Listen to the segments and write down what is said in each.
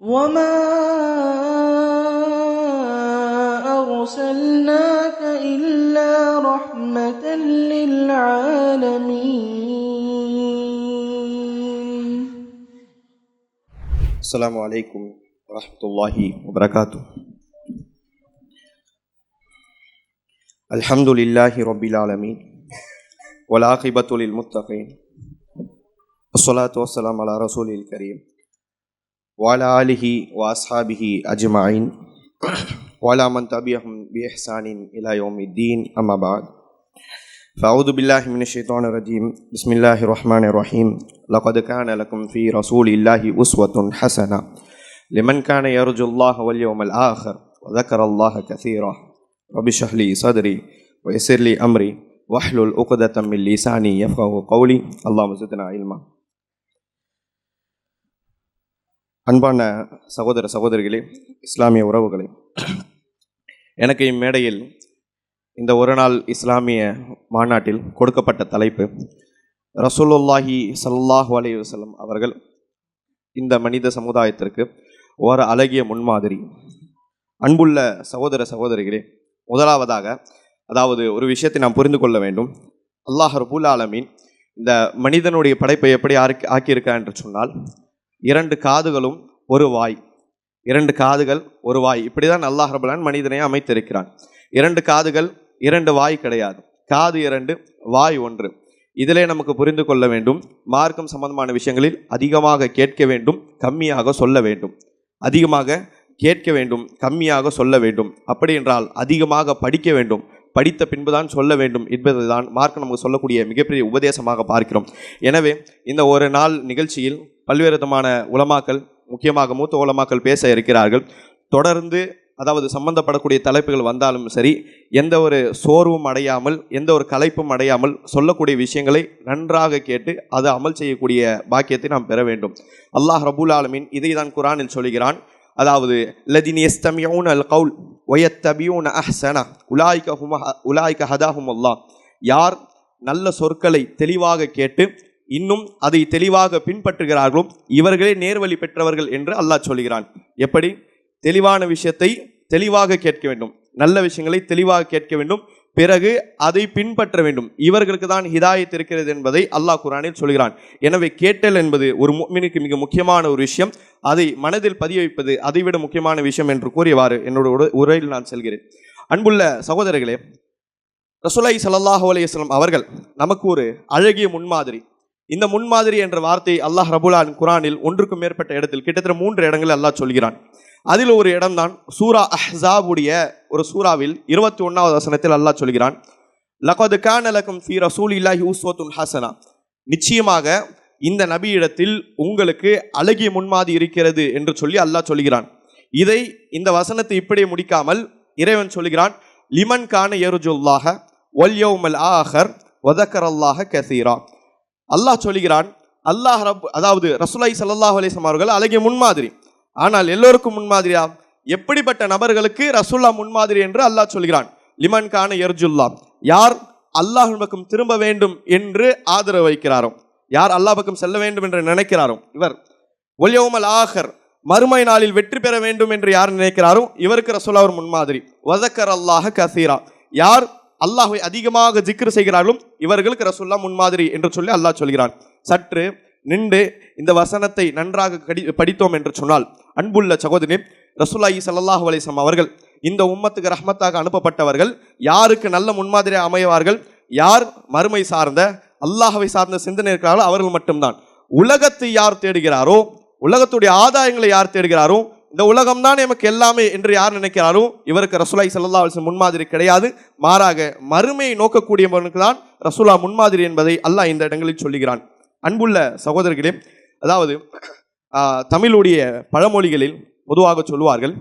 وما أرسلناك إلا رحمة للعالمين. السلام عليكم ورحمة الله وبركاته. الحمد لله رب العالمين والعاقبة للمتقين. والصلاة والسلام على رسول الكريم. وعلى آله وأصحابه أجمعين. وعلى من تبعهم بإحسان إلى يوم الدين. أما بعد فأعوذ بالله من الشيطان الرجيم. بسم الله الرحمن الرحيم. لقد كان لكم في رسول الله أسوة حسنة لمن كان يرجو الله واليوم الآخر وذكر الله كثيرا. رب اشرح لي صدري ويسر لي أمري واحلل عقدة من لساني يفقه قولي. اللهم زدنا علما. அன்பான சகோதர சகோதரிகளே இஸ்லாமிய உறவுகளே. எனக்கு இம்மேடையில் இந்த ஒரு நாள் இஸ்லாமிய மாநாட்டில் கொடுக்கப்பட்ட தலைப்பு ரசூலுல்லாஹி சல்லாஹூ அலி வசலம் அவர்கள் இந்த மனித சமுதாயத்திற்கு ஒரு அழகிய முன்மாதிரி. அன்புள்ள சகோதர சகோதரிகளே முதலாவதாக அதாவது ஒரு விஷயத்தை நாம் புரிந்து கொள்ள வேண்டும். அல்லாஹ் ரபுல் ஆலமீன் இந்த மனிதனுடைய படைப்பை எப்படி ஆக்கி ஆக்கியிருக்கா என்று சொன்னால் இரண்டு காதுகளும் ஒரு வாய். இரண்டு காதுகள் ஒரு வாய். இப்படி தான் அல்லாஹ் ரபுல்லான் மனிதனை அமைத்திருக்கிறான். இரண்டு காதுகள் இரண்டு வாய் கிடையாது. காது இரண்டு வாய் ஒன்று. இதிலே நமக்கு புரிந்து கொள்ள வேண்டும். மார்க்கம் சம்பந்தமான விஷயங்களில் அதிகமாக கேட்க வேண்டும் கம்மியாக சொல்ல வேண்டும். அதிகமாக கேட்க வேண்டும் கம்மியாக சொல்ல வேண்டும். அப்படி என்றால் அதிகமாக படிக்க வேண்டும். படித்த பின்புதான் சொல்ல வேண்டும் என்பதுதான் மார்க்கம் நமக்கு சொல்லக்கூடிய மிகப்பெரிய உபதேசமாக பார்க்கிறோம். எனவே இந்த ஒரு நாள் நிகழ்ச்சியில் பல்வேறு விதமான உலமாக்கள் முக்கியமாக மூத்த உலமாக்கள் பேச இருக்கிறார்கள். தொடர்ந்து அதாவது சம்பந்தப்படக்கூடிய தலைப்புகள் வந்தாலும் சரி எந்த ஒரு சோர்வும் அடையாமல் எந்த ஒரு கலைப்பும் அடையாமல் சொல்லக்கூடிய விஷயங்களை நன்றாக கேட்டு அதை அமல் செய்யக்கூடிய பாக்கியத்தை நாம் பெற வேண்டும். அல்லாஹ் ரபுல் ஆலமின் இதை தான் குரானில் சொல்கிறான். அதாவது லதின் எஸ்தமியூன் அல் கவுல் ஒயத்தபியூன் அஹ்சனா உலாய்க ஹும உலாய்க ஹதாஹும் அல்லாஹ் யார் நல்ல சொற்களை தெளிவாக கேட்டு இன்னும் அதை தெளிவாக பின்பற்றுகிறார்களோ இவர்களே நேர்வழி பெற்றவர்கள் என்று அல்லாஹ் சொல்கிறான். எப்படி? தெளிவான விஷயத்தை தெளிவாக கேட்க வேண்டும். நல்ல விஷயங்களை தெளிவாக கேட்க வேண்டும். பிறகு அதை பின்பற்ற வேண்டும். இவர்களுக்கு தான் ஹிதாயத் இருக்கிறது என்பதை அல்லாஹ் குரானில் சொல்கிறான். எனவே கேட்டல் என்பது ஒரு முக்மினுக்கு மிக முக்கியமான ஒரு விஷயம். அதை மனதில் பதிய வைப்பது அதைவிட முக்கியமான விஷயம் என்று கூறியவாறு என்னோட உரையில் நான் செல்கிறேன். அன்புள்ள சகோதரர்களே ரசுலை ஸல்லல்லாஹு அலையம் அவர்கள் நமக்கு ஒரு அழகிய முன்மாதிரி இந்த முன்மாதிரி என்ற வார்த்தை அல்லாஹ் ரபுலான் குரானில் ஒன்றுக்கும் மேற்பட்ட இடத்தில் கிட்டத்தட்ட மூன்று இடங்களில் அல்லாஹ் சொல்கிறான். அதில் ஒரு இடம்தான் சூரா அஹாபுடைய ஒரு சூறாவில் இருபத்தி ஒன்றாவது வசனத்தில் அல்லாஹ் சொல்கிறான் லகது கான லக்கும் ரசூல் இல்லாஹி உஸ்வத்துன் ஹசனா. நிச்சயமாக இந்த நபியிடத்தில் உங்களுக்கு அழகிய முன்மாதிரி இருக்கிறது என்று சொல்லி அல்லாஹ் சொல்கிறான். இதை இந்த வசனத்தை இப்படியே முடிக்காமல் இறைவன் சொல்கிறான் லிமன் கான எருஜுல்லாக ஒல்யோமல் ஆஹர் வதக்கர் அல்லாஹ கசீரா. அல்லாஹ் சொல்கிறான் அல்லாஹ் ரப் அதாவது ரசுலாய் சல்லாஹ் அலைஹி அவர்கள் அழகிய முன்மாதிரி. ஆனால் எல்லோருக்கும் முன்மாதிரியா? எப்படிப்பட்ட நபர்களுக்கு ரசுல்லா முன்மாதிரி என்று அல்லாஹ் சொல்கிறான் லிமன் கான எர்ஜுல்லா யார் அல்லாஹ் பக்கம் திரும்ப வேண்டும் என்று ஆதரவு வைக்கிறாரோ யார் அல்லாஹ் பக்கம் செல்ல வேண்டும் என்று நினைக்கிறாரோ இவர் ஒல்யவுமல் ஆஹர் மறுமை நாளில் வெற்றி பெற வேண்டும் என்று யார் நினைக்கிறாரோ இவருக்கு ரசூல்லா ஒரு முன்மாதிரி. வதக்கர் அல்லாஹ கசீரா. யார் அல்லாஹை அதிகமாக ஜிக்ர் செய்கிறார்களும் இவர்களுக்கு ரசுல்லா முன்மாதிரி என்று சொல்லி அல்லாஹ் சொல்கிறான். சற்று நின்று இந்த வசனத்தை நன்றாக கடி படித்தோம் என்று சொன்னால் அன்புள்ள சகோதரி ரசுல்லாஹி ஸல்லல்லாஹு அலிசம் அவர்கள் இந்த உம்மத்துக்கு ரஹ்மத்தாக அனுப்பப்பட்டவர்கள் யாருக்கு நல்ல முன்மாதிரியாக அமைவார்கள் யார் மறுமை சார்ந்த அல்லாஹவை சார்ந்த சிந்தனை இருக்கிறார்களோ அவர்கள் மட்டும்தான். உலகத்தை யார் தேடுகிறாரோ உலகத்துடைய ஆதாயங்களை யார் தேடுகிறாரோ இந்த உலகம்தான் நமக்கு எல்லாமே என்று யார் நினைக்கிறாரோ? இவருக்கு ரசுலாய் ஸல்லல்லாஹு அலைஹி முன்மாதிரி கிடையாது. மாறாக மறுமையை நோக்கக்கூடியவனுக்கு தான் ரசூலா முன்மாதிரி என்பதை அல்லாஹ் இந்த இடங்களில் சொல்லுகிறான். அன்புள்ள சகோதரர்களே அதாவது தமிழுடைய பழமொழிகளில் பொதுவாக சொல்லுவார்கள்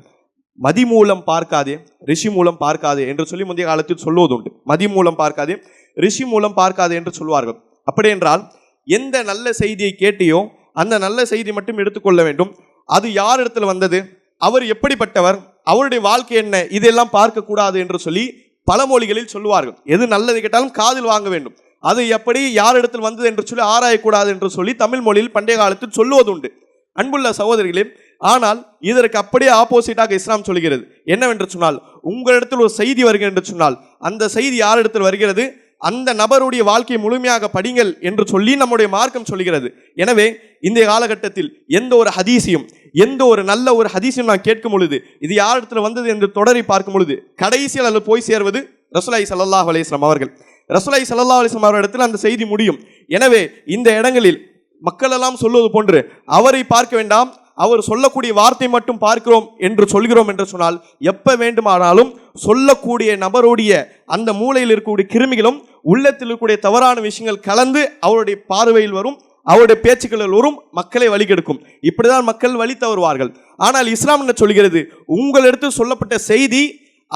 மதி மூலம் பார்க்காதே ரிஷி மூலம் பார்க்காதே என்று சொல்லி முந்தைய காலத்தில் சொல்லுவதுண்டு. மதி மூலம் பார்க்காதே ரிஷி மூலம் பார்க்காதே என்று சொல்வார்கள் அப்படி என்றால் எந்த நல்ல செய்தியை கேட்டியோ அந்த நல்ல செய்தி மட்டும் எடுத்துக்கொள்ள வேண்டும். அது யார் இடத்துல வந்தது? அவர் எப்படிப்பட்டவர்? அவருடைய வாழ்க்கை என்ன? இதெல்லாம் பார்க்கக்கூடாது என்று சொல்லி பல மொழிகளில் சொல்லுவார்கள். எது நல்லது கேட்டாலும் காதில் வாங்க வேண்டும். அது எப்படி யார் இடத்தில் வந்தது என்று சொல்லி ஆராயக்கூடாது என்று சொல்லி தமிழ் மொழியில் பண்டைய காலத்தில் சொல்லுவதுண்டு. அன்புள்ள சகோதரிகளே ஆனால் இதற்கு அப்படியே ஆப்போசிட்டாக இஸ்லாம் சொல்கிறது. என்னவென்று சொன்னால் உங்களிடத்தில் ஒரு செய்தி வருகிறது என்று சொன்னால் அந்த செய்தி யாரிடத்தில் வருகிறது? அந்த நபருடைய வாழ்க்கையை முழுமையாக படிங்கள் என்று சொல்லி நம்முடைய மார்க்கம் சொல்கிறது எனவே இந்த காலகட்டத்தில் எந்த ஒரு ஹதீசியும் எந்த ஒரு நல்ல ஒரு ஹதீசியும் நான் கேட்கும் பொழுது இது யார் இடத்துல வந்தது என்று தொடரை பார்க்கும் பொழுது கடைசியில் அதில் போய் சேர்வது ரசுலாய் சல்லாஹ் அலையம் அவர்கள். ரசுலாய் சல்லாஹ் அலிஸ்லாம் அவரிடத்தில் அந்த செய்தி முடியும். எனவே இந்த இடங்களில் மக்கள் எல்லாம் சொல்வது போன்று அவரை பார்க்க வேண்டாம் அவர் சொல்லக்கூடிய வார்த்தை மட்டும் பார்க்கிறோம் என்று சொல்கிறோம் என்று சொன்னால் எப்போ வேண்டுமானாலும் சொல்லக்கூடிய நபருடைய அந்த மூலையில் இருக்கக்கூடிய கிருமிகளும் உள்ளத்தில் இருக்கக்கூடிய தவறான விஷயங்கள் கலந்து அவருடைய பார்வையில் வரும் அவருடைய பேச்சுக்களில் வரும் மக்களை வழிகெடுக்கும். இப்படிதான் மக்கள் வழி தவறுவார்கள். ஆனால் இஸ்லாம் என்ன சொல்கிறது? உங்களிடத்தில் சொல்லப்பட்ட செய்தி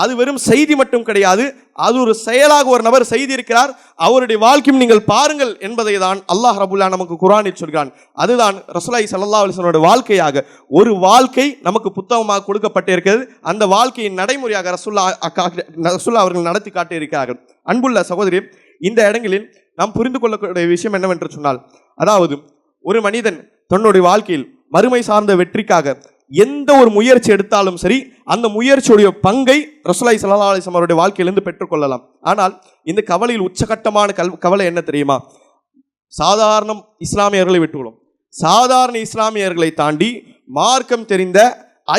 அது வெறும் செய்தி மட்டும் கிடையாது. அது ஒரு செயலாக ஒரு நபர் செய்திருக்கிறார். அவருடைய வாழ்க்கையும் நீங்கள் பாருங்கள் என்பதை தான் அல்லாஹ் ரபுல்லா நமக்கு குரானில் சொல்கிறான். அதுதான் ரசோலாய் சல்லா அலிசனோட வாழ்க்கையாக. ஒரு வாழ்க்கை நமக்கு புத்தகமாக கொடுக்கப்பட்டிருக்கிறது. அந்த வாழ்க்கையின் நடைமுறையாக ரசுல்லா ரசுல்லா அவர்கள் நடத்தி காட்டியிருக்கிறார்கள். அன்புள்ள சகோதரி இந்த இடங்களில் நாம் புரிந்து கொள்ளக்கூடிய விஷயம் என்னவென்று சொன்னால் அதாவது ஒரு மனிதன் தன்னுடைய வாழ்க்கையில் மறுமை சார்ந்த வெற்றிக்காக எந்த ஒரு முயற்சி எடுத்தாலும் சரி அந்த முயற்சியுடைய பங்கை ரசுலாய் சல்லா அலிஸ்லாம் அவருடைய வாழ்க்கையிலிருந்து பெற்றுக்கொள்ளலாம். ஆனால் இந்த கவலையில் உச்சகட்டமான கல் கவலை என்ன தெரியுமா? சாதாரண இஸ்லாமியர்களை விட்டுவிடும் சாதாரண இஸ்லாமியர்களை தாண்டி மார்க்கம் தெரிந்த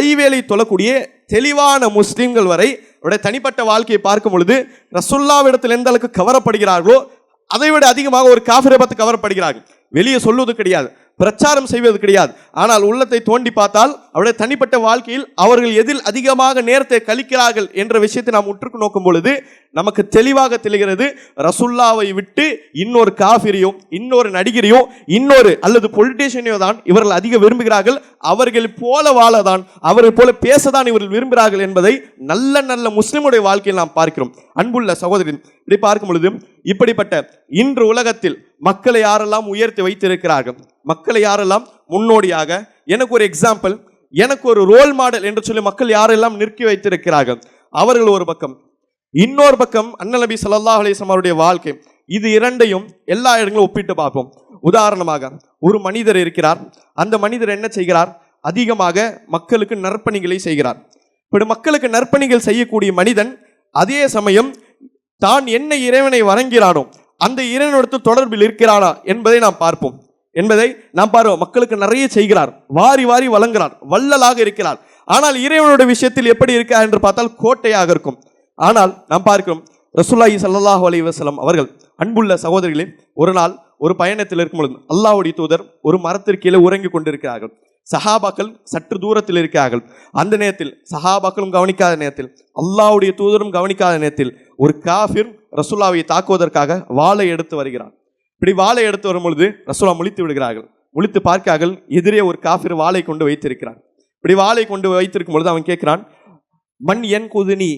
ஐவேளை தொழக்கூடிய தெளிவான முஸ்லீம்கள் வரை அவருடைய தனிப்பட்ட வாழ்க்கையை பார்க்கும் பொழுது ரசுல்லாவிடத்தில் எந்த அளவுக்கு கவரப்படுகிறார்களோ அதை விட அதிகமாக ஒரு காஃபிரை பார்த்து கவரப்படுகிறார்கள். வெளியே சொல்லுவது கிடையாது. பிரச்சாரம் செய்வது கிடையாது. ஆனால் உள்ளத்தை தோண்டி பார்த்தால் அவருடைய தனிப்பட்ட வாழ்க்கையில் அவர்கள் எதில் அதிகமாக நேரத்தை கழிக்கிறார்கள் என்ற விஷயத்தை நாம் உற்றுக்கு நோக்கும் பொழுது நமக்கு தெளிவாக தெளிகிறது ரசுல்லாவை விட்டு இன்னொரு காஃபிரியோ இன்னொரு நடிகரையும் இன்னொரு அல்லது பொலிட்டீஷியனையோ தான் இவர்கள் அதிக விரும்புகிறார்கள். அவர்கள் போல வாழதான் அவர்கள் போல பேசதான் இவர்கள் விரும்புகிறார்கள் என்பதை நல்ல நல்ல முஸ்லிமுடைய வாழ்க்கையில் நாம் பார்க்கிறோம். அன்புள்ள சகோதரின் இப்படி பார்க்கும் பொழுது இப்படிப்பட்ட இன்று உலகத்தில் மக்களை யாரெல்லாம் உயர்த்தி வைத்திருக்கிறார்கள்? மக்களை யாரெல்லாம் முன்னோடியாக எனக்கு ஒரு எக்ஸாம்பிள் எனக்கு ஒரு ரோல் மாடல் என்று சொல்லி மக்கள் யாரெல்லாம் நிற்கி வைத்திருக்கிறார்கள்? அவர்கள் ஒரு பக்கம் இன்னொரு பக்கம் அண்ணல் நபி சல்லா அலிஸ்லாம் அவருடைய வாழ்க்கை. இது இரண்டையும் எல்லா இடங்களும் ஒப்பிட்டு பார்ப்போம். உதாரணமாக ஒரு மனிதர் இருக்கிறார். அந்த மனிதர் என்ன செய்கிறார்? அதிகமாக மக்களுக்கு நற்பணிகளை செய்கிறார். இப்படி மக்களுக்கு நற்பணிகள் செய்யக்கூடிய மனிதன் அதே சமயம் தான் என்ன இறைவனை வணங்கிறானோ அந்த இறைவனோடு தொடர்பில் இருக்கிறானா என்பதை நாம் பார்ப்போம். என்பதை நாம் பார்வோம் மக்களுக்கு நிறைய செய்கிறார். வாரி வாரி வழங்குகிறார். வள்ளலாக இருக்கிறார். ஆனால் இறைவனோட விஷயத்தில் எப்படி இருக்கிறார் என்று பார்த்தால் கோட்டையாக இருக்கும். ஆனால் நாம் பார்க்கிறோம் ரசூலுல்லாஹி ஸல்லல்லாஹு அலி வசலம் அவர்கள் அன்புள்ள சகோதரிகளே ஒரு நாள் ஒரு பயணத்தில் இருக்கும் பொழுது அல்லாவுடைய தூதர் ஒரு மரத்திற்கு கீழே உறங்கி கொண்டிருக்கிறார்கள். சஹாபாக்கள் சற்று தூரத்தில் இருக்கிறார்கள். அந்த நேரத்தில் சஹாபாக்களும் கவனிக்காத நேரத்தில் அல்லாவுடைய தூதரும் கவனிக்காத நேரத்தில் ஒரு காஃபிர் ரசுல்லாவை தாக்குவதற்காக வாளை எடுத்து வருகிறான். இப்படி வாளை எடுத்து வரும் பொழுது ரசூலா முழித்து விடுகிறார்கள். முழித்து பார்க்கார்கள் எதிரே ஒரு காஃபிர் வாளை கொண்டு வைத்திருக்கிறான். இப்படி வாளை கொண்டு வைத்திருக்கும் பொழுது அவன் கேட்கிறான் மண் என் குதினி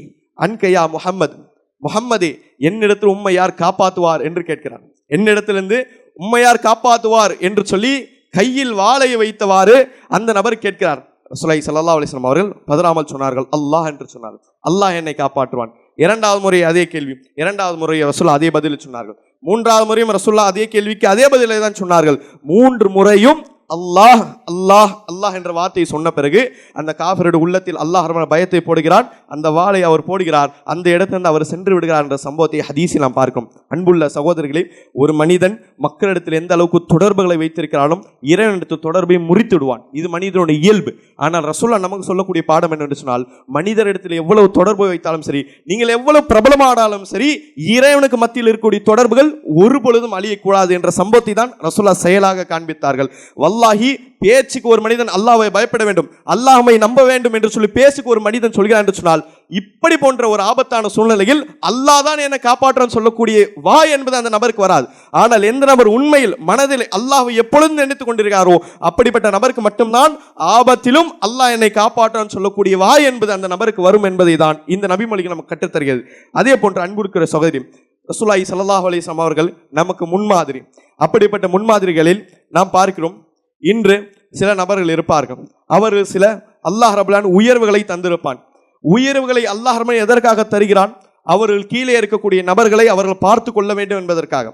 அன்கையா முஹம்மது முஹம்மதே என்னிடத்தில் உம்மை யார் காப்பாற்றுவார் என்று கேட்கிறான். என்னிடத்திலிருந்து உண்மையார் காப்பாற்றுவார் என்று சொல்லி கையில் வாளை வைத்தவாறு அந்த நபர் கேட்கிறார். சுலை சல்லா அலிஸ்லாம் அவர்கள் பதறாமல் சொன்னார்கள் அல்லாஹ் என்று சொன்னார்கள். அல்லாஹ் என்னை காப்பாற்றுவான். இரண்டாவது முறை அதே கேள்வி. இரண்டாவது முறை ரசுல்லா அதே பதில் சொன்னார்கள். மூன்றாவது முறையும் ரசுல்லா அதே கேள்விக்கு அதே பதிலை தான் சொன்னார்கள். மூன்று முறையும் அல்லாஹ் அல்லாஹ் அல்லாஹ் என்ற வார்த்தையை சொன்ன பிறகு அந்த காஃபரோட உள்ளத்தில் அல்லாஹ் பயத்தை போடுகிறான். அந்த வாளை அவர் போடுகிறார். அந்த இடத்திலிருந்து அவர் சென்று விடுகிறார் என்ற சம்பவத்தை ஹதீஸில் நாம் பார்க்கும் அன்புள்ள சகோதரர்களே ஒரு மனிதன் மக்களிடத்தில் எந்த அளவுக்கு தொடர்புகளை வைத்திருக்கிறாலும் இறைவனிடத்து தொடர்பை முறித்து விடுவான். இது மனிதனுடைய இயல்பு. ஆனால் ரசோல்லா நமக்கு சொல்லக்கூடிய பாடம் என்னென்று சொன்னால் மனிதரிடத்தில் எவ்வளவு தொடர்பு வைத்தாலும் சரி நீங்கள் எவ்வளவு பிரபலமானாலும் சரி இறைவனுக்கு மத்தியில் இருக்கக்கூடிய தொடர்புகள் ஒரு பொழுதும் அழியக்கூடாது என்ற சம்பவத்தை தான் ரசோல்லா செயலாக காண்பித்தார்கள். வல்லாஹி பேச்சுக்கு ஒரு மனிதன் அல்லாவை பயப்பட வேண்டும் அல்லாஹ்மை நம்ப வேண்டும் என்று சொல்லி பேச்சுக்கு ஒரு மனிதன் சொல்கிறான் என்று சொன்னால் இப்படி போன்ற ஒரு ஆபத்தான சூழ்நிலையில் அல்லாஹ் தான் என்னை காப்பாற்றான்னு சொல்லக்கூடிய வா என்பது அந்த நபருக்கு வராது. ஆனால் எந்த நபர் உண்மையில் மனதில் அல்லாஹ் எப்பொழுதும் நினைத்துக் கொண்டிருக்காரோ அப்படிப்பட்ட நபருக்கு மட்டும்தான் ஆபத்திலும் அல்லாஹ் என்னை காப்பாற்றான்னு சொல்லக்கூடிய வா என்பது அந்த நபருக்கு வரும் என்பதை தான் இந்த நபிமொழிக்கு நமக்கு கற்றுத்தருகிறது. அதே போன்று அன்புக்குற சகோதரி ரசூலாய் சல்லாஹ் அலிஸ்லாம் அவர்கள் நமக்கு முன்மாதிரி அப்படிப்பட்ட முன்மாதிரிகளில் நாம் பார்க்கிறோம் இன்று சில நபர்கள் இருப்பார்கள். அவர்கள் சில அல்லாஹ் ரபுலான் உயர்வுகளை தந்திருப்பான். உயர்வுகளை அல்லாஹ் ரபுல்லான் எதற்காக தருகிறான்? அவர்கள் கீழே இருக்கக்கூடிய நபர்களை அவர்கள் பார்த்து கொள்ள வேண்டும் என்பதற்காக.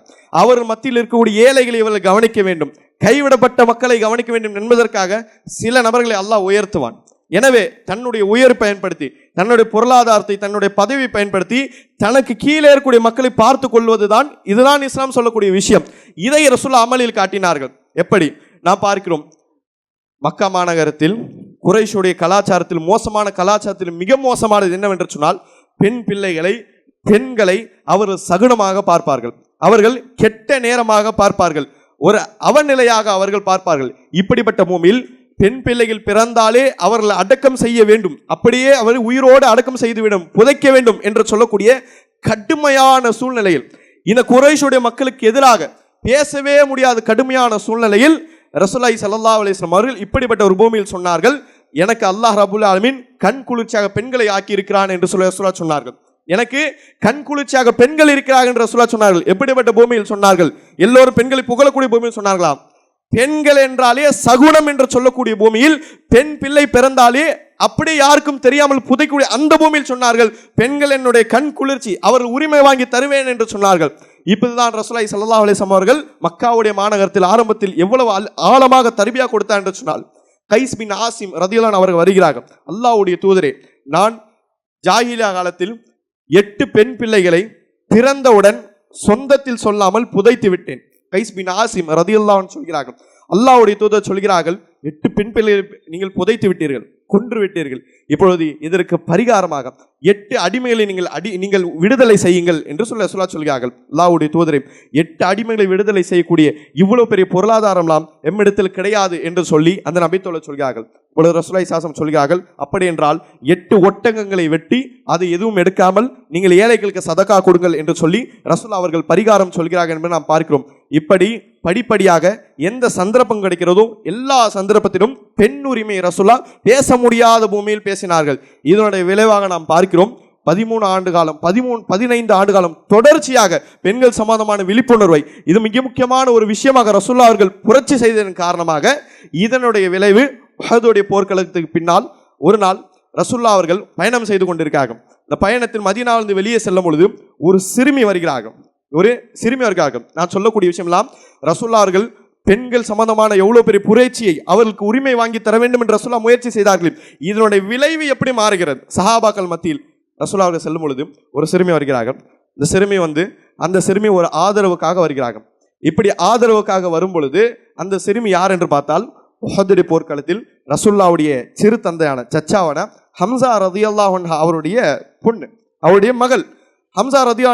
அவர்கள் மத்தியில் இருக்கக்கூடிய ஏழைகளை இவர்கள் கவனிக்க வேண்டும். கைவிடப்பட்ட மக்களை கவனிக்க வேண்டும் என்பதற்காக சில நபர்களை அல்லாஹ் உயர்த்துவான். எனவே தன்னுடைய உயர் பயன்படுத்தி தன்னுடைய பொருளாதாரத்தை தன்னுடைய பதவி பயன்படுத்தி தனக்கு கீழே இருக்கக்கூடிய மக்களை பார்த்து கொள்வதுதான் இதுதான் இஸ்லாம் சொல்லக்கூடிய விஷயம். இதை ரசுல்லா அமலில் காட்டினார்கள். எப்படி? நாம் பார்க்கிறோம். மக்கா மாநகரத்தில் குறைஷுடைய கலாச்சாரத்தில் மோசமான கலாச்சாரத்தில் மிக மோசமானது என்னவென்று சொன்னால் பெண் பிள்ளைகளை பெண்களை அவர்கள் சகுனமாக பார்ப்பார்கள். அவர்கள் கெட்ட நேரமாக பார்ப்பார்கள். ஒரு அவநிலையாக அவர்கள் பார்ப்பார்கள். இப்படிப்பட்ட பூமியில் பெண் பிள்ளைகள் பிறந்தாலே அவர்களை அடக்கம் செய்ய வேண்டும். அப்படியே அவர் உயிரோடு அடக்கம் செய்துவிடும் புதைக்க வேண்டும் என்று சொல்லக்கூடிய கடுமையான சூழ்நிலையில் இந்த குறைஷுடைய மக்களுக்கு எதிராக பேசவே முடியாத கடுமையான சூழ்நிலையில் ரசுல்லாய் சல்லா அலிஸ்லாம் அவர்கள் இப்படிப்பட்ட ஒரு பூமியில் சொன்னார்கள் எனக்கு அல்லாஹ் ரபுல் ஆலமின் கண் குளிர்ச்சியாக பெண்களை ஆக்கி இருக்கிறான் என்று சொல்ல ரசூலா சொன்னார்கள். எனக்கு கண் குளிர்ச்சியாக பெண்கள் இருக்கிறார்கள் என்று ரசூலா சொன்னார்கள். எப்படிப்பட்ட பூமியில் சொன்னார்கள்? எல்லோரும் பெண்களை புகழக்கூடிய பூமியில் சொன்னார்களாம் பெண்கள் என்றாலே சகுனம் என்று சொல்லக்கூடிய பூமியில் பெண் பிள்ளை பிறந்தாலே அப்படியே யாருக்கும் தெரியாமல் புதைக்கூடிய அந்த பூமியில் சொன்னார்கள் பெண்கள் என்னுடைய கண் குளிர்ச்சி அவர்கள் உரிமை வாங்கி தருவேன் என்று சொன்னார்கள். இப்போதுதான் ரசூலாய் சல்லா அலிசம் அவர்கள் மக்காவுடைய மாநகரத்தில் ஆரம்பத்தில் எவ்வளவு ஆழமாக தருபியா கொடுத்தார் என்று சொன்னால் கைஸ் பின் ஆசிம் ரதியலான் அவர்கள் வருகிறார்கள். அல்லாவுடைய தூதரே நான் ஜாகிலியா காலத்தில் எட்டு பெண் பிள்ளைகளை பிறந்தவுடன் சொந்தத்தில் சொல்லாமல் புதைத்து விட்டேன். கைஸ் பின் ஆசிம் ரதியுல்லான்னு சொல்கிறார்கள். அல்லாவுடைய தூதர் சொல்கிறார்கள் எட்டு பெண் பிள்ளைகளை நீங்கள் புதைத்து விட்டீர்கள் கொன்று விட்டீர்கள். இப்பொழுது இதற்கு பரிகாரமாக எட்டு அடிமைகளை நீங்கள் அடி நீங்கள் விடுதலை செய்யுங்கள் என்று சொல்ல சொல்லா சொல்கிறார்கள். லாவுடைய தூதரை எட்டு அடிமைகளை விடுதலை செய்யக்கூடிய இவ்வளவு பெரிய பொருளாதாரம்லாம் எம்மிடத்தில் கிடையாது என்று சொல்லி அந்த நபித்தோல சொல்கிறார்கள். இப்பொழுது ரசுலாய் சாசம் சொல்கிறார்கள் அப்படி என்றால் எட்டு ஒட்டகங்களை வெட்டி அது எதுவும் எடுக்காமல் நீங்கள் ஏழைகளுக்கு சதக்கா கொடுங்கள் என்று சொல்லி ரசுல்லா அவர்கள் பரிகாரம் சொல்கிறார்கள் என்று நாம் பார்க்கிறோம். இப்படி படிப்படியாக எந்த சந்தர்ப்பம் கிடைக்கிறதோ எல்லா சந்தர்ப்பத்திலும் பெண் உரிமை ரசுல்லா பேச முடியாத பூமியில் பேசினார்கள். இதனுடைய விளைவாக நாம் பார்க்கிறோம் பதிமூணு ஆண்டு காலம் பதிமூணு பதினைந்து ஆண்டு காலம் தொடர்ச்சியாக பெண்கள் சம்பந்தமான விழிப்புணர்வை இது மிக முக்கியமான ஒரு விஷயமாக ரசுல்லா அவர்கள் புரட்சி செய்ததன் காரணமாக இதனுடைய விளைவு உஹதுடைய போர்க்களத்துக்கு பின்னால் ஒரு நாள் ரசுல்லா அவர்கள் பயணம் செய்து கொண்டிருக்கார்கள் இந்த பயணத்தில் மதீனாவிலிருந்து வெளியே செல்லும் பொழுது ஒரு சிறுமி வருகிறார்கள். ஒரு சிறுமி வருகிறார்கள். நான் சொல்லக்கூடிய விஷயம்லாம் ரசுல்லா அவர்கள் பெண்கள் சம்பந்தமான எவ்வளோ பெரிய புரட்சியை அவர்களுக்கு உரிமை வாங்கி தர வேண்டும் என்று ரசுல்லா முயற்சி செய்தார்கள். இதனுடைய விளைவு எப்படி மாறுகிறது? சஹாபாக்கள் மத்தியில் ரசுல்லா அவர்கள் செல்லும் பொழுது ஒரு சிறுமி வருகிறார்கள். இந்த சிறுமி வந்து அந்த சிறுமி ஒரு ஆதரவுக்காக வருகிறார்கள். இப்படி ஆதரவுக்காக வரும் பொழுது அந்த சிறுமி யார் என்று பார்த்தால் உஹதுடைய போர்க்களத்தில் ரசுல்லாவுடைய சிறு தந்தையான சச்சாவான ஹம்சா ரதியல்லாஹ் அவருடைய பொண்ணு அவருடைய மகள். ஹம்சா ரதியா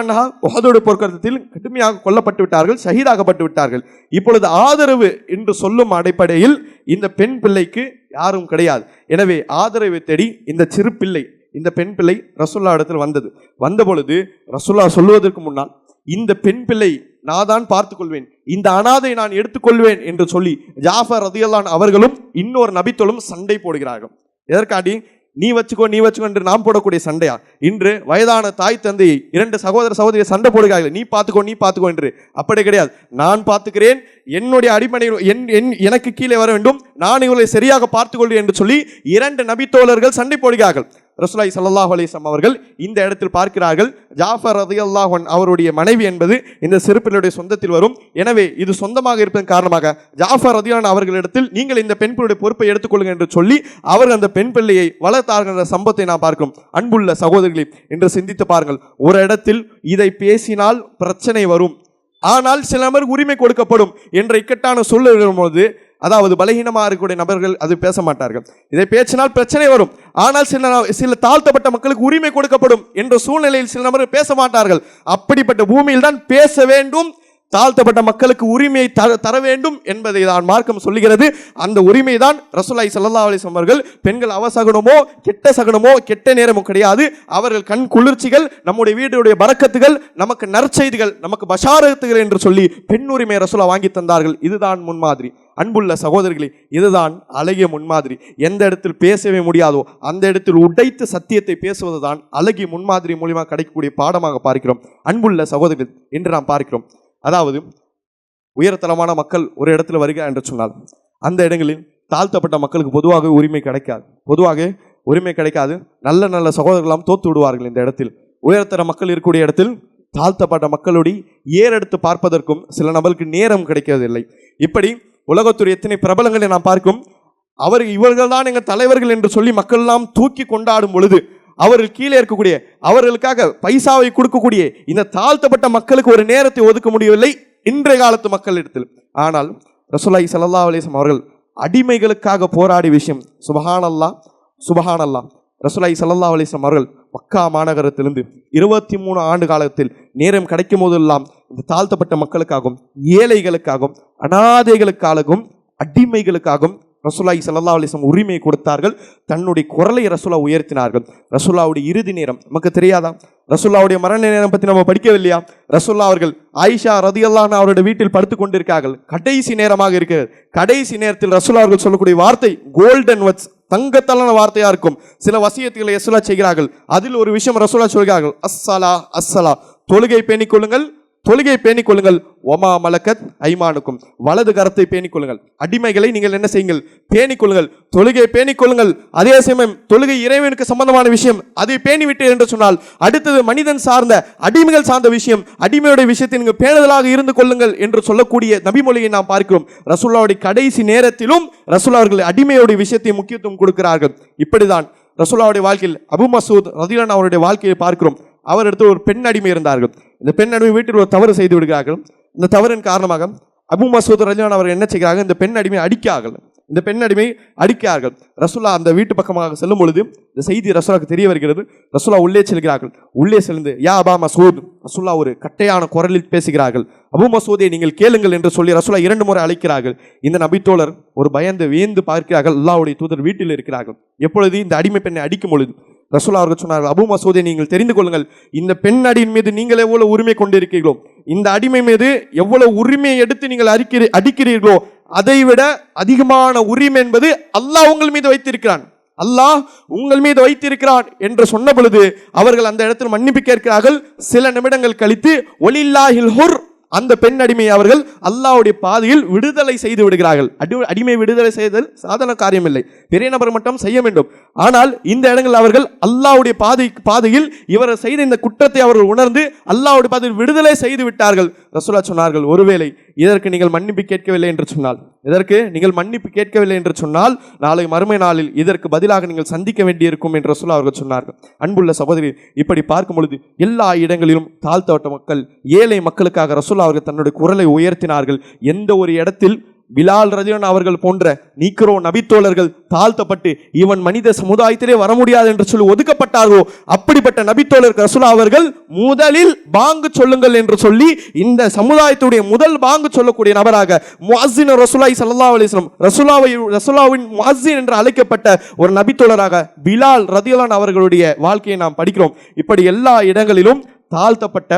உஹதோடு போர்க்களத்தில் கடுமையாக கொல்லப்பட்டு விட்டார்கள் ஷஹீதாக்கப்பட்டு விட்டார்கள். இப்பொழுது ஆதரவு என்று சொல்லும் அடிப்படையில் இந்த பெண் பிள்ளைக்கு யாரும் கிடையாது. எனவே ஆதரவை தேடி இந்த சிறு பிள்ளை இந்த பெண் பிள்ளை ரசுல்லா இடத்தில் வந்தது. வந்த பொழுது ரசுல்லா சொல்லுவதற்கு முன்னால் இந்த பெண் பிள்ளை நான் தான் பார்த்துக்கொள்வேன் இந்த அனாதை நான் எடுத்துக்கொள்வேன் என்று சொல்லி ஜாஃபர் ரதியல்லான் அவர்களும் இன்னொரு நபித்தொழும் சண்டை போடுகிறார்கள். எதற்காண்டி? நீ வச்சுக்கோ நீ வச்சுக்கோ என்று நாம் போடக்கூடிய சண்டையா? இன்று வயதான தாய் தந்தை இரண்டு சகோதர சகோதரியை சண்டை போடுகிறார்கள். நீ பார்த்துக்கோ நீ பார்த்துக்கோ என்று. அப்படி கிடையாது. நான் பார்த்துக்கிறேன் என்னுடைய அடிப்படை என் என் எனக்கு கீழே வர வேண்டும். நான் இவர்களை சரியாக பார்த்துக்கொள்வேன் என்று சொல்லி இரண்டு நபித்தோழர்கள் சண்டை போடுகிறார்கள். ரசுலாய் சல்லாஹ் அலைஹி அவர்கள் இந்த இடத்தில் பார்க்கிறார்கள். ஜாஃபர் ரதி அல்லாஹன் அவருடைய மனைவி என்பது இந்த சிறுப்பினுடைய சொந்தத்தில் வரும். எனவே இது சொந்தமாக இருப்பதன் காரணமாக ஜாஃபர் ரதியான் அவர்களிடத்தில் நீங்கள் இந்த பெண் பிள்ளையுடைய பொறுப்பை எடுத்துக்கொள்ளுங்கள் என்று சொல்லி அவர் அந்த பெண் பிள்ளையை வளர்த்தார்கள் என்ற சம்பவத்தை நாம் பார்க்கிறோம் அன்புள்ள சகோதரிகளை என்று சிந்தித்து பாருங்கள். ஒரு இடத்தில் இதை பேசினால் பிரச்சனை வரும். ஆனால் சில உரிமை கொடுக்கப்படும் என்ற இக்கட்டான சூழல் போது அதாவது பலகீனமாக இருக்கக்கூடிய நபர்கள் அது பேச மாட்டார்கள் இதை பேச்சினால் பிரச்சனை வரும். ஆனால் சில சில தாழ்த்தப்பட்ட மக்களுக்கு உரிமை கொடுக்கப்படும் என்ற சூழ்நிலையில் சில நபர்கள் பேச மாட்டார்கள் அப்படிப்பட்ட பூமியில் தான் பேச வேண்டும் தாழ்த்தப்பட்ட மக்களுக்கு உரிமையை தர தர வேண்டும் என்பதை தான் மார்க்கம் சொல்லுகிறது. அந்த உரிமை தான் ரசூலாய் சல்லா அலிஸ்லாம் அவர்கள் பெண்கள் அவசகுனமோ கெட்ட சகுனமோ கெட்ட நேரமோ கிடையாது. அவர்கள் கண் குளிர்ச்சிகள் நம்முடைய வீடுடைய பறக்கத்துகள் நமக்கு நற்செய்திகள் நமக்கு பஷாரத்துகள் என்று சொல்லி பெண் உரிமை ரசூலா வாங்கி தந்தார்கள். இதுதான் முன்மாதிரி. அன்புள்ள சகோதரர்களே இதுதான் அழகிய முன்மாதிரி. எந்த இடத்தில் பேசவே முடியாதோ அந்த இடத்தில் உடைத்து சத்தியத்தை பேசுவதுதான் அழகிய முன்மாதிரி மூலியமாக கிடைக்கக்கூடிய பாடமாக பார்க்கிறோம். அன்புள்ள சகோதரர்கள் என்று நாம் பார்க்கிறோம். அதாவது உயர்தரமான மக்கள் ஒரு இடத்துல வருகிறார் என்று சொன்னால் அந்த இடங்களில் தாழ்த்தப்பட்ட மக்களுக்கு பொதுவாக உரிமை கிடைக்காது. பொதுவாக உரிமை கிடைக்காது. நல்ல நல்ல சகோதரர்களாம் தோத்து விடுவார்கள் இந்த இடத்தில். உயர்தர மக்கள் இருக்கக்கூடிய இடத்தில் தாழ்த்தப்பட்ட மக்களுடைய ஏறெடுத்து பார்ப்பதற்கும் சில நபருக்கு நேரம் கிடைக்கிறதில்லை. இப்படி உலகத்துறை எத்தனை பிரபலங்களை நாம் பார்க்கும்? அவர் இவர்கள் தான் எங்கள் தலைவர்கள் என்று சொல்லி மக்கள் எல்லாம் தூக்கி கொண்டாடும் பொழுது அவர்கள் கீழே இருக்கக்கூடிய அவர்களுக்காக பைசாவை கொடுக்கக்கூடிய இந்த தாழ்த்தப்பட்ட மக்களுக்கு ஒரு நேரத்தை ஒதுக்க முடியவில்லை இன்றைய காலத்து மக்களிடத்தில். ஆனால் ரசூலாய் சல்லா அலிஸ்லாம் அவர்கள் அடிமைகளுக்காக போராடிய விஷயம் சுபஹானல்லா சுபஹானல்லா ரசூலாய் சல்லா அலிஸ்லாம் அவர்கள் மக்கா மாநகரத்திலிருந்து இருபத்தி மூணு ஆண்டு காலத்தில் நேரம் கிடைக்கும் போதெல்லாம் இந்த தாழ்த்தப்பட்ட மக்களுக்காகவும் ஏழைகளுக்காகவும் அனாதைகளுக்காகவும் அடிமைகளுக்காகவும் ரசுல்லாய் சல்லா அலிஸ்லம் உரிமையை உரிமை கொடுத்தார்கள். தன்னுடைய குரலை ரசுல்லா உயர்த்தினார்கள். ரசுல்லாவுடைய இறுதி நேரம் நமக்கு தெரியாதா? ரசுல்லாவுடைய மரண நேரம் பற்றி நம்ம படிக்கவில்லையா? ரசுல்லா அவர்கள் ஆயிஷா ரதியல்லான் அவருடைய வீட்டில் படுத்து கொண்டிருக்கார்கள் கடைசி நேரமாக இருக்கிறது. கடைசி நேரத்தில் ரசுல்லா அவர்கள் சொல்லக்கூடிய வார்த்தை கோல்டன் வட்ஸ் தங்கத்தலான வார்த்தையாக இருக்கும். சில வசியத்துகளை ரசுல்லா செய்கிறார்கள். அதில் ஒரு விஷயம் ரசுல்லா சொல்கிறார்கள். அஸ்ஸலா அஸ்ஸலா. தொழுகை பேணிக் தொழுகை பேணிக் கொள்ளுங்கள். ஒமா மலக்கத் ஐமானுக்கும். வலது கரத்தை பேணிக் கொள்ளுங்கள். அடிமைகளை நீங்கள் என்ன செய்யுங்கள்? பேணிக் கொள்ளுங்கள். தொழுகை பேணிக் கொள்ளுங்கள். அதே சமயம் தொழுகை இறைவனுக்கு சம்பந்தமான விஷயம் அதை பேணிவிட்டு என்று சொன்னால் அடுத்தது மனிதன் சார்ந்த அடிமைகள் சார்ந்த விஷயம் அடிமையுடைய விஷயத்தை நீங்கள் பேணுதலாக இருந்து கொள்ளுங்கள் என்று சொல்லக்கூடிய நபிமொழியை நாம் பார்க்கிறோம். ரசுல்லாவுடைய கடைசி நேரத்திலும் ரசுல்லா அவர்கள் அடிமையுடைய விஷயத்தை முக்கியத்துவம் கொடுக்கிறார்கள். இப்படிதான் ரசுல்லாவுடைய வாழ்க்கையில் அபு மசூத் ரதிலான் அவருடைய வாழ்க்கையை பார்க்கிறோம். அவர் எடுத்து ஒரு பெண் அடிமை இருந்தார்கள். இந்த பெண் அடிமை வீட்டில் ஒரு தவறு செய்து விடுகிறார்கள். இந்த தவறின் காரணமாக அபு மசூத் ரஜான் அவர் என்ன செய்கிறார்கள்? இந்த பெண் அடிமை அடிக்கார்கள் இந்த பெண் அடிமை அடிக்கிறார்கள். ரசுல்லா அந்த வீட்டு பக்கமாக செல்லும் பொழுது இந்த செய்தி ரசுல்லாவுக்கு தெரிய வருகிறது. ரசுல்லா உள்ளே செல்கிறார்கள். உள்ளே செல்ந்து யா அபா மசூத் ரசுல்லா ஒரு கட்டையான குரலில் பேசுகிறார்கள். அபு மசூதை நீங்கள் கேளுங்கள் என்று சொல்லி ரசுல்லா இரண்டு முறை அழைக்கிறார்கள். இந்த நபித்தோழர் ஒரு பயந்து வியந்து பார்க்கிறார்கள். அல்லாவுடைய தூதர் வீட்டில் இருக்கிறார்கள். எப்பொழுது இந்த அடிமை பெண்ணை அடிக்கும் பொழுது ரசூலா அவர்கள் சொன்னார்கள் அபு மசூதை நீங்கள் தெரிந்து கொள்ளுங்கள். இந்த பெண் அடியின் மீது நீங்கள் எவ்வளவு உரிமை கொண்டிருக்கிறீர்களோ இந்த அடிமை மீது எவ்வளவு உரிமையை எடுத்து நீங்கள் அடிக்கிறீ அடிக்கிறீர்களோ அதை விட அதிகமான உரிமை என்பது அல்லாஹ் உங்கள் மீது வைத்திருக்கிறான். அல்லாஹ் உங்கள் மீது வைத்திருக்கிறான் என்று சொன்ன பொழுது அவர்கள் அந்த இடத்தில் மன்னிப்பு கேட்கிறார்கள். சில நிமிடங்கள் கழித்து ஒலில்லாஹில் ஹுர் அந்த பெண் அடிமையை அவர்கள் அல்லாஹ்வுடைய பாதையில் விடுதலை செய்து விடுகிறார்கள். அடி அடிமை விடுதலை செய்தல் சாதாரண காரியமில்லை. பெரிய நபர் மட்டும் செய்ய வேண்டும். ஆனால் இந்த இடங்களில் அவர்கள் அல்லாஹ்வுடைய பாதை பாதையில் இவர் செய்த இந்த குற்றத்தை அவர்கள் உணர்ந்து அல்லாவுடைய பாதையில் விடுதலை செய்து விட்டார்கள். ரசூலா சொன்னார்கள் ஒருவேளை இதற்கு நீங்கள் மன்னிப்பு கேட்கவில்லை என்று சொன்னால். இதற்கு நீங்கள் மன்னிப்பு கேட்கவில்லை என்று சொன்னால் நாளை மறுமை நாளில் இதற்கு பதிலாக நீங்கள் சந்திக்க வேண்டியிருக்கும் என்று சொல்ல அவர்கள் சொன்னார்கள். அன்புள்ள சகோதரி இப்படி பார்க்கும் பொழுது எல்லா இடங்களிலும் தாழ்த்தவட்ட மக்கள் ஏழை மக்களுக்காக ரசூலா அவர்கள் தன்னுடைய குரலை உயர்த்தினார்கள். எந்த ஒரு இடத்தில் பிலால் ரஜன் அவர்கள் போன்ற நீக்கிறோ நபித்தோழர்கள் தாழ்த்தப்பட்டு இவன் மனித சமுதாயத்திலே வர முடியாது என்று சொல்லி ஒதுக்கப்பட்டார்களோ? அப்படிப்பட்ட நபித்தோழர் ரசூலா அவர்கள் முதலில் பாங்கு சொல்லுங்கள் என்று சொல்லி இந்த சமுதாயத்துடைய முதல் பாங்கு சொல்லக்கூடிய நபராக முஹின் ரசுலாய் சல்லா அலிஸ்லம் ரசுலாவை ரசூலாவை முஹின் என்று அழைக்கப்பட்ட ஒரு நபித்தோழராக பிலால் ரதியலான் அவர்களுடைய வாழ்க்கையை நாம் படிக்கிறோம். இப்படி எல்லா இடங்களிலும் தாழ்த்தப்பட்ட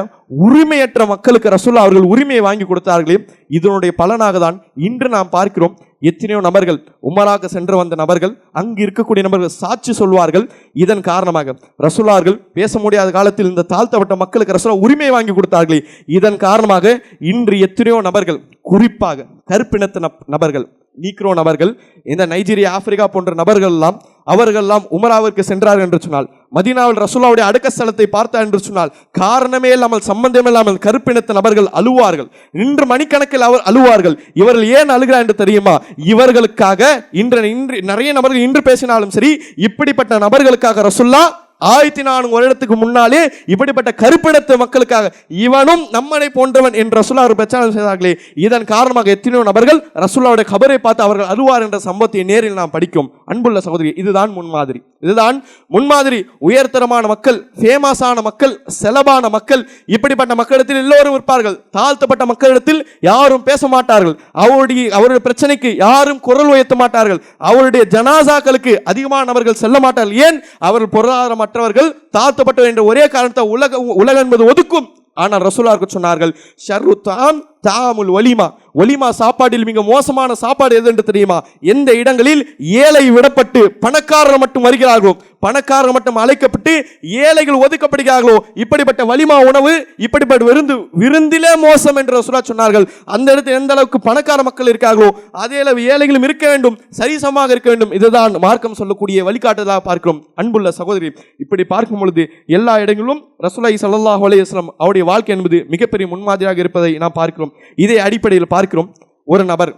உரிமையற்ற மக்களுக்கு ரசுல்லா அவர்கள் உரிமையை வாங்கி கொடுத்தார்களே இதனுடைய பலனாக தான் இன்று நாம் பார்க்கிறோம். எத்தனையோ நபர்கள் உமராக சென்று வந்த நபர்கள் அங்கு இருக்கக்கூடிய நபர்கள் சாட்சி சொல்வார்கள். இதன் காரணமாக ரசுல்லார்கள் பேச முடியாத காலத்தில் இந்த தாழ்த்தப்பட்ட மக்களுக்கு ரசுலா உரிமையை வாங்கி கொடுத்தார்களே. இதன் காரணமாக இன்று எத்தனையோ நபர்கள் குறிப்பாக கருப்பினத்த நபர்கள் நீக்ரோ நபர்கள் இந்த நைஜீரியா ஆப்பிரிக்கா போன்ற நபர்கள் எல்லாம் அவர்கள் எல்லாம் உமராவிற்கு சென்றார்கள் என்று சொன்னால் மதினாவில் ரசூலாவுடைய அடுக்க ஸ்தலத்தை பார்த்தார் என்று சொன்னால் காரணமே இல்லாமல் சம்பந்தமே இல்லாமல் கருப்பினத்த நபர்கள் அழுவார்கள். இன்று மணிக்கணக்கில் அவர் அழுவார்கள். இவர்கள் ஏன் அழுகிறார் என்று தெரியுமா? இவர்களுக்காக இன்று இன்று நிறைய நபர்கள் இன்று பேசினாலும் சரி இப்படிப்பட்ட நபர்களுக்காக ரசுல்லா ஆயிரத்தி நானூறு வருடத்துக்கு முன்னாலே இப்படிப்பட்ட கருப்பிடத்து மக்களுக்காக இவனும் நம்மனை போன்றவன் என்று ரசுல்லா அவர் பிரச்சாரம் செய்தார்களே. இதன் காரணமாக எத்தனையோ நபர்கள் ரசுல்லாவுடைய கபரை பார்த்து அவர்கள் அழுவார் என்ற சம்பவத்தை நேரில் நாம் படிக்கும். அன்புள்ள சகோதரி இதுதான் முன்மாதிரி. இதுதான் முன்மாதிரி. உயர்தரமான மக்கள் ஃபேமஸான மக்கள் செலவான மக்கள் இப்படிப்பட்ட மக்களிடத்தில் எல்லோரும் இருப்பார்கள். தாழ்த்தப்பட்ட மக்களிடத்தில் யாரும் பேச மாட்டார்கள். அவருடைய அவருடைய பிரச்சனைக்கு யாரும் குரல் உயர்த்த மாட்டார்கள். அவருடைய ஜனாசாக்களுக்கு அதிகமானவர்கள் செல்ல மாட்டார்கள். ஏன்? அவர்கள் மற்றவர்கள் தாழ்த்தப்பட்டவர் என்ற ஒரே காரணத்தை உலக உலகம் என்பது ஒதுக்கும். ஆனால் ரசூலாருக்கு சொன்னார்கள் ஷர்ரு தாம் தாமுல் ஒலிமா. ஒலிமா சாப்பாட்டில் மிக மோசமான சாப்பாடு எது என்று தெரியுமா? எந்த இடங்களில் ஏழை விடப்பட்டு பணக்காரர் மட்டும் வருகிறார்களோ பணக்காரர் மட்டும் அழைக்கப்பட்டு ஏழைகள் ஒதுக்கப்படுகிறார்களோ இப்படிப்பட்ட வலிமா உணவு இப்படிப்பட்ட விருந்து விருந்திலே மோசம் என்று ரசூலா சொன்னார்கள். அந்த இடத்தில் எந்த அளவுக்கு பணக்கார மக்கள் இருக்கார்களோ அதே அளவு ஏழைகளும் இருக்க வேண்டும் சரிசமமாக இருக்க வேண்டும். இதுதான் மார்க்கம் சொல்லக்கூடிய வழிகாட்டுதலாக பார்க்கிறோம். அன்புள்ள சகோதரி இப்படி பார்க்கும் பொழுது எல்லா இடங்களிலும் ரசூலை சல்லாஹ் அலைஹி அவருடைய வாழ்க்கை என்பது மிகப்பெரிய முன்மாதிரியாக இருப்பதை நாம் பார்க்கிறோம். இதே அடிப்படையில் பார்க்கிறோம். ஒரு நபர்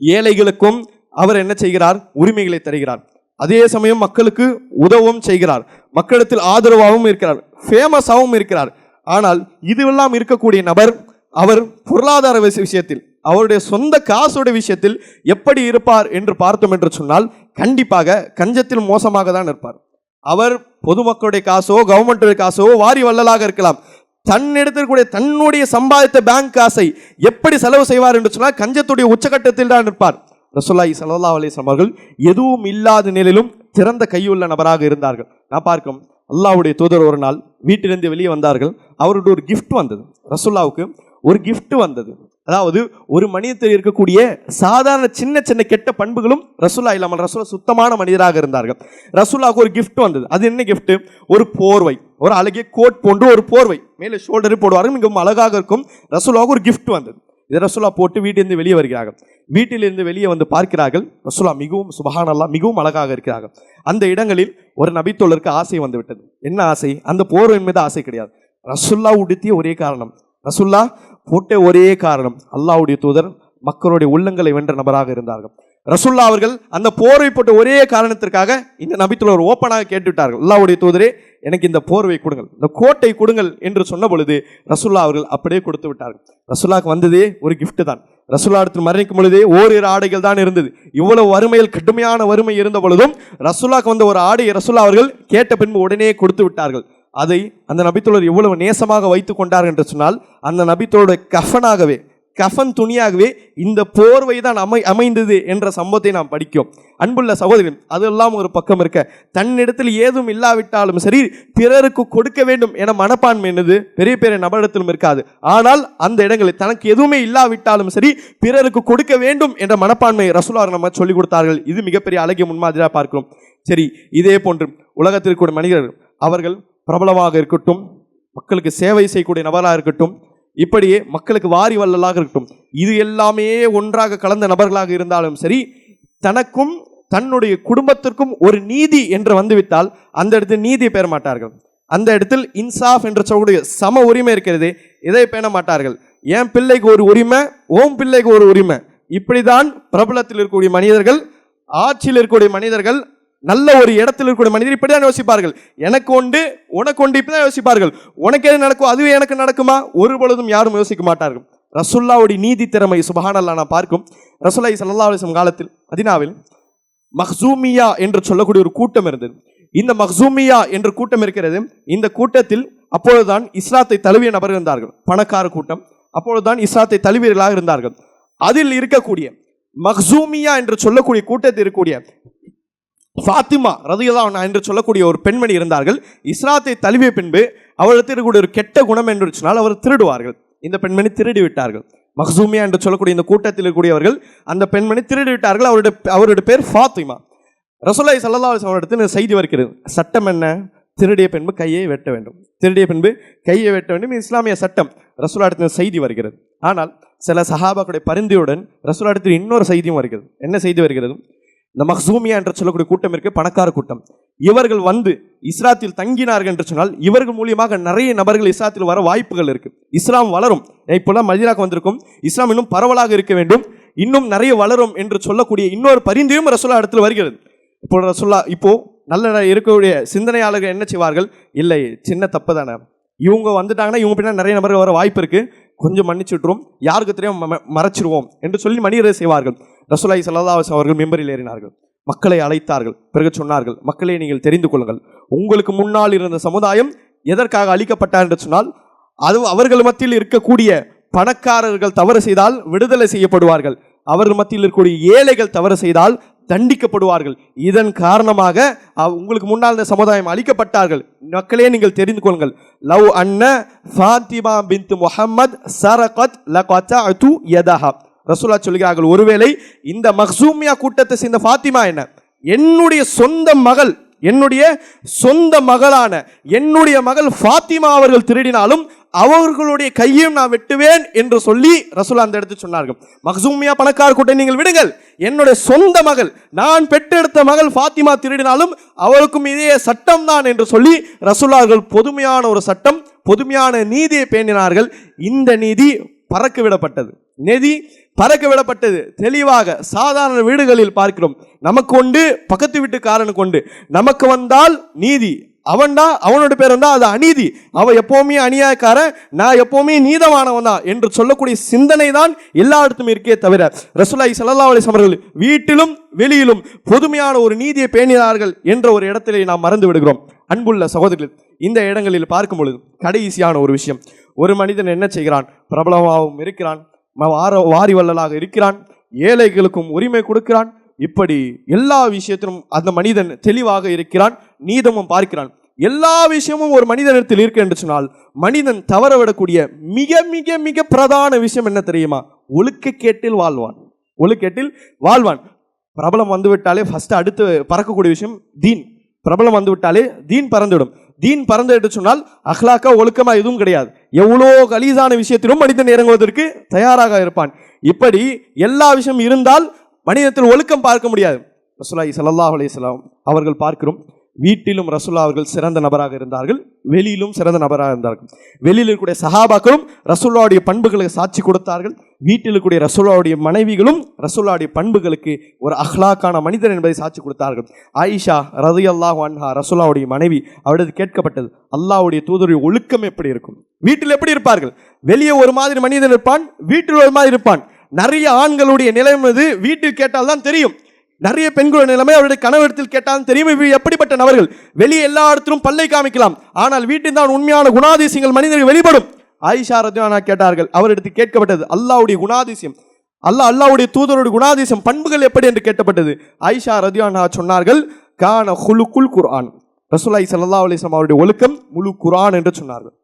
ஏழைகளுக்கும் அவர் என்ன செய்கிறார்? உரிமைகளை தருகிறார். அதே சமயம் மக்களுக்கு உதவும் செய்கிறார். மக்களிடத்தில் ஆதரவாகவும் இருக்கிறார். ஃபேமஸாகவும் இருக்கிறார். ஆனால் இதுவெல்லாம் இருக்கக்கூடிய நபர் அவர் பொருளாதார விஷயத்தில் அவருடைய சொந்த காசுடைய விஷயத்தில் எப்படி இருப்பார் என்று பார்த்தோம் என்று சொன்னால் கண்டிப்பாக கஞ்சத்தில் மோசமாக தான் இருப்பார். அவர் பொதுமக்களுடைய காசோ கவர்மெண்ட்டுடைய காசோ வாரி வள்ளலாக இருக்கலாம். தன்னிடத்திற்குரிய தன்னுடைய சம்பாதித்த பேங்க் காசை எப்படி செலவு செய்வார் என்று சொன்னால் கஞ்சத்துடைய உச்சகட்டத்தில் தான் இருப்பார் ரசோல்லாஹி சல்லா அலிஸ்லாம் அவர்கள் எதுவும் இல்லாத நிலையிலும் திறந்த கையுள்ள நபராக இருந்தார்கள். நான் பார்க்கும் அல்லாவுடைய தூதர் ஒரு நாள் வீட்டிலிருந்து வெளியே வந்தார்கள். அவருடைய ஒரு கிஃப்ட் வந்தது. ரசுல்லாவுக்கு ஒரு கிஃப்ட் வந்தது. அதாவது ஒரு மனிதத்தில் இருக்கக்கூடிய சாதாரண சின்ன சின்ன கெட்ட பண்புகளும் ரசுல்லா இல்லாமல் ரசுல்லா சுத்தமான மனிதராக இருந்தார்கள். ரசுல்லாவுக்கு ஒரு கிஃப்ட் வந்தது. அது என்ன கிஃப்ட் ஒரு போர்வை. ஒரு அழகிய கோட் போன்று ஒரு போர்வை. மேலே ஷோல்டரு போடுவார்கள். மிகவும் அழகாக இருக்கும். ரசோலாவுக்கு ஒரு கிஃப்ட் வந்தது. இதை ரசோலா போட்டு வீட்டிலிருந்து வெளியே வருகிறார்கள். வீட்டிலிருந்து வெளியே வந்து பார்க்கிறார்கள். ரசோலா மிகவும் சுபஹானல்லா மிகவும் அழகாக இருக்கிறார்கள். அந்த இடங்களில் ஒரு நபித்தோழருக்கு ஆசை வந்துவிட்டது. என்ன ஆசை? அந்த போர்வை மீது ஆசை கிடையாது. ரசுல்லா உடுத்திய ஒரே காரணம். ரசுல்லா போட்ட ஒரே காரணம். அல்லாஹ்வுடைய தூதர் மக்களுடைய உள்ளங்களை வென்ற நபராக இருந்தார்கள். ரசுல்லா அவர்கள் அந்த போர்வை போட்ட ஒரே காரணத்திற்காக இந்த நபித்தோழர் ஓப்பனாக கேட்டுவிட்டார்கள். அல்லாவுடைய தூதரே எனக்கு இந்த போர்வை கொடுங்கள். இந்த கோட்டை கொடுங்கள் என்று சொன்ன பொழுது ரசுல்லா அவர்கள் அப்படியே கொடுத்து விட்டார்கள். ரசுல்லாவுக்கு வந்ததே ஒரு கிஃப்ட் தான். ரசுல்லா இடத்தில் மரணிக்கும் பொழுதே ஓரிரு ஆடைகள் தான் இருந்தது. இவ்வளவு வறுமையில் கடுமையான வறுமை இருந்த பொழுதும் ரசுல்லாக்கு வந்த ஒரு ஆடையை ரசுல்லா அவர்கள் கேட்ட பின்பு உடனே கொடுத்து விட்டார்கள். அதை அந்த நபித்தோழர் எவ்வளவு நேசமாக வைத்துக் கொண்டார்கள் என்று சொன்னால் அந்த நபித்தோட கஃபனாகவே கஃபன் துணியாகவே இந்த போர்வை தான் அமை அமைந்தது என்ற சம்பவத்தை நாம் படிக்கும் அன்புள்ள சகோதரன் அதெல்லாம் ஒரு பக்கம் இருக்க. தன்னிடத்தில் ஏதும் இல்லாவிட்டாலும் சரி பிறருக்கு கொடுக்க வேண்டும் என மனப்பான்மை என்னது? பெரிய பெரிய நபரிடத்திலும் இருக்காது. ஆனால் அந்த இடங்களில் தனக்கு எதுவுமே இல்லாவிட்டாலும் சரி பிறருக்கு கொடுக்க வேண்டும் என்ற மனப்பான்மை ரசூலார் நம்ம சொல்லிக் கொடுத்தார்கள். இது மிகப்பெரிய அழகிய முன்மாதிரியாக பார்க்கிறோம். சரி இதே போன்று உலகத்தில் கூட மனிதர்கள் அவர்கள் பிரபலமாக இருக்கட்டும் மக்களுக்கு சேவை செய்யக்கூடிய நபராக இருக்கட்டும் இப்படியே மக்களுக்கு வாரி வள்ளலாக இருக்கட்டும். இது எல்லாமே ஒன்றாக கலந்த நபர்களாக இருந்தாலும் சரி தனக்கும் தன்னுடைய குடும்பத்திற்கும் ஒரு நீதி என்று வந்துவிட்டால் அந்த இடத்தில் நீதியை பெற மாட்டார்கள். அந்த இடத்தில் இன்சாஃப் என்று சொல்லக்கூடிய சம உரிமை இருக்கிறது இதை பேண மாட்டார்கள். என் பிள்ளைக்கு ஒரு உரிமை ஓம் பிள்ளைக்கு ஒரு உரிமை. இப்படிதான் பிரபலத்தில் இருக்கக்கூடிய மனிதர்கள் ஆட்சியில் இருக்கக்கூடிய மனிதர்கள் நல்ல ஒரு இடத்தில் இருக்கக்கூடிய மனிதர் இப்படிதான் யோசிப்பார்கள். எனக்கு உண்டு உனக்கு உண்டு இப்படிதான் யோசிப்பார்கள். உனக்கு எது நடக்கும் அதுவே எனக்கு நடக்குமா? ஒரு பொழுதும் யாரும் யோசிக்க மாட்டார்கள். ரசுல்லாவுடைய நீதி திறமை சுபஹானல்லா நான் பார்க்கும். ரசுல்லாய் சல்லா அலிஸ்லம் காலத்தில் மதினாவில் மஹ்சூமியா என்று சொல்லக்கூடிய ஒரு கூட்டம் இருந்தது. இந்த மஹ்சூமியா என்ற கூட்டம் இருக்கிறது. இந்த கூட்டத்தில் அப்பொழுதுதான் இஸ்லாத்தை தழுவிய நபர் இருந்தார்கள். பணக்கார கூட்டம். அப்பொழுதுதான் இஸ்லாத்தை தழுவியர்களாக இருந்தார்கள். அதில் இருக்கக்கூடிய மஹ்சூமியா என்று சொல்லக்கூடிய கூட்டத்தில் இருக்கக்கூடிய ஃபாத்திமா ரதியல்லா என்று சொல்லக்கூடிய ஒரு பெண்மணி இருந்தார்கள். இஸ்லாத்தை தழுவிய பின்பு அவரிடத்தில் இருக்கக்கூடிய ஒரு கெட்ட குணம் என்று சொன்னால் அவர் திருடுவார்கள். இந்த பெண்மணி திருடி விட்டார்கள் மஹசூமியா என்று சொல்லக்கூடிய இந்த கூட்டத்தில் இருக்கக்கூடியவர்கள் அந்த பெண்மணி திருடி விட்டார்கள் அவருடைய அவருடைய பேர் ஃபாத்திமா. ரசோல்லாய் சல்லா அலிஸ்லாம் செய்தி வருகிறது. சட்டம் என்ன? திருடிய பின்பு கையை வெட்ட வேண்டும். திருடிய பின்பு கையை வெட்ட வேண்டும். இஸ்லாமிய சட்டம் ரசூலா செய்தி வருகிறது. ஆனால் சில சஹாபாக்களுடைய பரிந்துரையுடன் ரசூலா இன்னொரு செய்தியும் வருகிறது. என்ன செய்தி வருகிறது? இந்த மஹ்சூமியா என்று சொல்லக்கூடிய கூட்டம் இருக்கு பணக்கார கூட்டம். இவர்கள் வந்து இஸ்ராத்தில் தங்கினார்கள் என்று சொன்னால் இவர்கள் மூலியமாக நிறைய நபர்கள் இஸ்லாத்தில் வர வாய்ப்புகள் இருக்கு. இஸ்லாம் வளரும். இப்போல்லாம் மதினாக்கு வந்திருக்கும். இஸ்லாம் இன்னும் பரவலாக இருக்க வேண்டும். இன்னும் நிறைய வளரும் என்று சொல்லக்கூடிய இன்னொரு பரிந்துரையும் ரசோல்லா இடத்துல வருகிறது. இப்போ ரசோல்லா இப்போ நல்ல இருக்கக்கூடிய சிந்தனையாளர்கள் என்ன செய்வார்கள்? இல்லை சின்ன தப்பு தானே. இவங்க வந்துட்டாங்கன்னா இவங்க பின்னா நிறைய நபர்கள் வர வாய்ப்பு இருக்கு. கொஞ்சம் மன்னிச்சு யாருக்கு தெரியும்? ம- ம- மறைச்சிருவோம் என்று சொல்லி மனிதரை செய்வார்கள். ரசூலாய் சல்லாஸ் அவர்கள் மெம்பரில் ஏறினார்கள். மக்களை அழைத்தார்கள். பிறகு சொன்னார்கள் மக்களை நீங்கள் தெரிந்து கொள்ளுங்கள். உங்களுக்கு முன்னால் இருந்த சமுதாயம் எதற்காக அழிக்கப்பட்டார்? என்று சொன்னால் அது அவர்கள் மத்தியில் இருக்கக்கூடிய பணக்காரர்கள் தவறு செய்தால் விடுதலை செய்யப்படுவார்கள். அவர்கள் மத்தியில் இருக்கக்கூடிய ஏழைகள் தவறு செய்தால் தண்டிக்கப்படுவார்கள். இதன் காரணமாக உங்களுக்கு முன்னால் இந்த சமுதாயம் அழிக்கப்பட்டார்கள். மக்களே நீங்கள் தெரிந்து கொள்ளுங்கள். லவ் அன்ன ஃபாத்திமா பின்த் முஹம்மத் சரகத் அது யதஹா ரசூலா சொல்கிறார்கள் ஒருவேளை இந்த மஹ்சூமியா கூட்டத்தை சேர்ந்த ஃபாத்திமா என்ன? என்னுடைய சொந்த மகள் என்னுடைய சொந்த மகளான என்னுடைய மகள் ஃபாத்திமா அவர்கள் திருடினாலும் அவர்களுடைய கையையும் நான் வெட்டுவேன் என்று சொல்லி ரசூலா அந்த இடத்து சொன்னார்கள். மக்சூமியா பணக்கார கூட்டம் நீங்கள் விடுங்கள். என்னுடைய சொந்த மகள் நான் பெற்றெடுத்த மகள் ஃபாத்திமா திருடினாலும் அவருக்கும் இதே சட்டம் தான் என்று சொல்லி ரசூலார்கள் பொதுமையான ஒரு சட்டம் பொதுமையான நீதியை பேணினார்கள். இந்த நீதி பறக்க விடப்பட்டது. நெதி பறக்க விடப்பட்டது. தெளிவாக சாதாரண வீடுகளில் பார்க்கிறோம். நமக்கு உண்டு பக்கத்து வீட்டுக்காரனுக்கு உண்டு. நமக்கு வந்தால் நீதி. அவன்டா அவனோட பேர் வந்தால் அது அநீதி. அவன் எப்போவுமே அநியாயக்காரன் நான் எப்போவுமே நீதமானவன் தான் என்று சொல்லக்கூடிய சிந்தனை தான் எல்லா இடத்தும் இருக்கே தவிர ரசூலாய் ஸல்லல்லாஹு அலி சமர்கள் வீட்டிலும் வெளியிலும் பொதுமையான ஒரு நீதியை பேணினார்கள் என்ற ஒரு இடத்திலே நாம் மறந்து விடுகிறோம். அன்புள்ள சகோதரர்கள் இந்த இடங்களில் பார்க்கும் பொழுது கடைசியான ஒரு விஷயம். ஒரு மனிதன் என்ன செய்கிறான்? பிரபலமாகவும் இருக்கிறான். வார வாரி வள்ளலாக இருக்கிறான். ஏழைகளுக்கும் உரிமை கொடுக்கிறான். இப்படி எல்லா விஷயத்திலும் அந்த மனிதன் தெளிவாக இருக்கிறான். நீதமும் பார்க்கிறான். எல்லா விஷயமும் ஒரு மனிதனிடத்தில் இருக்கு என்று சொன்னால் மனிதன் தவற விடக்கூடிய மிக மிக மிக பிரதான விஷயம் என்ன தெரியுமா? ஒழுக்கக்கேட்டில் வாழ்வான். ஒழுக்கேட்டில் வாழ்வான். பிரபலம் வந்துவிட்டாலே ஃபஸ்ட்டு அடுத்து பறக்கக்கூடிய விஷயம் தீன். பிரபலம் வந்துவிட்டாலே தீன் பறந்துவிடும். தீன் பறந்து என்று சொன்னால் அஹ்லாக்கா ஒழுக்கமா எதுவும் கிடையாது. எவ்வளோ கலீசான விஷயத்திலும் மனிதன் இறங்குவதற்கு தயாராக இருப்பான். இப்படி எல்லா விஷயம் இருந்தால் மனிதத்தில் ஒழுக்கம் பார்க்க முடியாது. ரசூலாய் சல்லாஹ் அலைஹி அவர்கள் பார்க்கிறோம். வீட்டிலும் ரசுல்லா அவர்கள் சிறந்த நபராக இருந்தார்கள் வெளியிலும் சிறந்த நபராக இருந்தார்கள். வெளியில் இருக்கக்கூடிய சஹாபாக்களும் ரசுல்லாவுடைய பண்புகளுக்கு சாட்சி கொடுத்தார்கள். வீட்டில் இருக்கக்கூடிய ரசுல்லாவுடைய மனைவிகளும் ரசுல்லாவுடைய பண்புகளுக்கு ஒரு அஹ்லாக்கான மனிதர் என்பதை சாட்சி கொடுத்தார்கள். ஆயிஷா ரதி அல்லாஹ் அன்ஹா ரசுல்லாவுடைய மனைவி அவரது கேட்கப்பட்டது அல்லாவுடைய தூதருடைய ஒழுக்கம் எப்படி இருக்கும்? வீட்டில் எப்படி இருப்பார்கள்? வெளியே ஒரு மாதிரி மனிதன் இருப்பான் வீட்டில் ஒரு மாதிரி இருப்பான். நிறைய ஆண்களுடைய நிலைமை வீட்டில் கேட்டால் தான் தெரியும். நிறைய பெண்களுடைய நிலைமை அவருடைய கணவரிடத்தில் கேட்டாலும் தெரியும் எப்படிப்பட்ட நபர்கள்? வெளியே எல்லா இடத்திலும் பல்லை காமிக்கலாம். ஆனால் வீட்டில் தான் உண்மையான குணாதிசயங்கள் மனிதர்கள் வெளிப்படும். ஆயிஷா ரத்யானா கேட்டார்கள் அவரிடத்தில் கேட்கப்பட்டது அல்லாவுடைய குணாதிசயம். அல்லாஹ் அல்லாவுடைய தூதருடைய குணாதிசயம் பண்புகள் எப்படி என்று கேட்டப்பட்டது ஆயிஷா ரத்யானா சொன்னார்கள் கான ஹுலுக்குல் குர்ஆன். ரசூலாய் சல்லா அலிஸ்லாம் அவருடைய ஒழுக்கம் முழு குரான் என்று சொன்னார்கள்.